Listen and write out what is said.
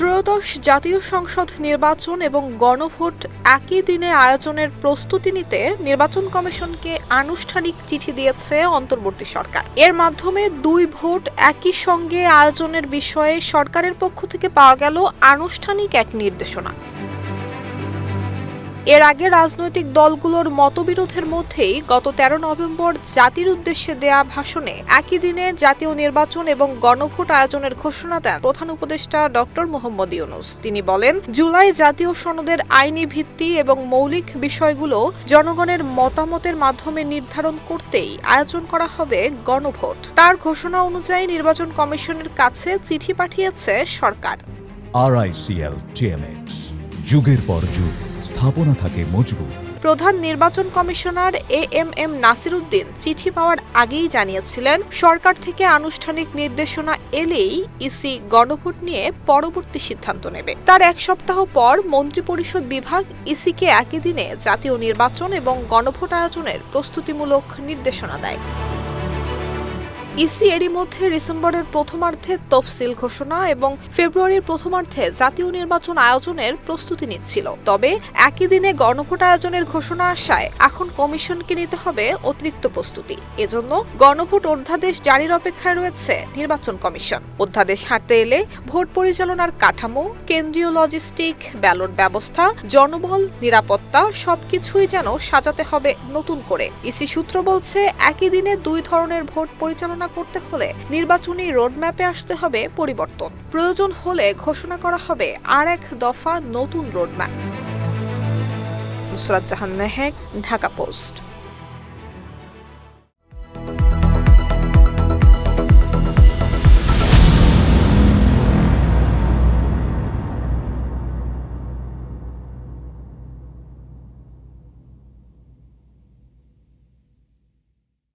ত্রয়োদশ জাতীয় সংসদ নির্বাচন এবং গণভোট একই দিনে আয়োজনের প্রস্তুতি নিতে নির্বাচন কমিশনকে আনুষ্ঠানিক চিঠি দিয়েছে অন্তর্বর্তী সরকার। এর মাধ্যমে দুই ভোট একই সঙ্গে আয়োজনের বিষয়ে সরকারের পক্ষ থেকে পাওয়া গেল আনুষ্ঠানিক এক নির্দেশনা। এর আগে রাজনৈতিক দলগুলোর মতবিরোধের মধ্যেই গত তেরো নভেম্বর জাতির উদ্দেশ্যে দেয়া ভাষণে একই দিনে জাতীয় নির্বাচন এবং গণভোট আয়োজনের ঘোষণা দেন প্রধান উপদেষ্টা ডক্টর মোহাম্মদ ইউনুস। তিনি বলেন, জুলাই জাতীয় সনদের আইনি ভিত্তি এবং মৌলিক বিষয়গুলো জনগণের মতামতের মাধ্যমে নির্ধারণ করতেই আয়োজন করা হবে গণভোট। তার ঘোষণা অনুযায়ী নির্বাচন কমিশনের কাছে চিঠি পাঠিয়েছে সরকার। আরআইসিএল টিএমএক্স যুগের পর যুগ। স্থাপনা থাকে মজবুত। প্রধান নির্বাচন commissioner A M M Nasir Uddin চিঠি পাওয়ার আগেই জানিয়েছিলেন, সরকার থেকে আনুষ্ঠানিক নির্দেশনা এলেই ইসি গণভোট নিয়ে পরবর্তী সিদ্ধান্ত নেবে। তার এক সপ্তাহ পর মন্ত্রিপরিষদ বিভাগ ইসিকে একই দিনে জাতীয় নির্বাচন এবং গণভোট আয়োজনের প্রস্তুতিমূলক নির্দেশনা দেয়। ইসি এরই মধ্যে ডিসেম্বরের প্রথমার্ধে তফসিল ঘোষণা এবং ফেব্রুয়ারির প্রথমার্ধে জাতীয় নির্বাচন আয়োজনের প্রস্তুতি নিচ্ছিল। তবে একই দিনে গণভোট আয়োজনের ঘোষণা আসায় এখন কমিশনকে নিতে হবে অতিরিক্ত প্রস্তুতি। এজন্য গণভোট অধ্যাদেশ জারির অপেক্ষায় রয়েছে নির্বাচন কমিশন। অধ্যাদেশ হাঁটতে এলে ভোট পরিচালনার কাঠামো, কেন্দ্রীয় লজিস্টিক, ব্যালট ব্যবস্থা, জনবল, নিরাপত্তা সবকিছুই যেন সাজাতে হবে নতুন করে। ইসি সূত্র বলছে, একই দিনে দুই ধরনের ভোট পরিচালনা করতে হলে নির্বাচনী রোডম্যাপে আসতে হবে পরিবর্তন। প্রয়োজন হলে ঘোষণা করা হবে আর এক দফা নতুন রোডম্যাপ। নুসরাত জাহান মেহেক ঢাকা পোস্ট।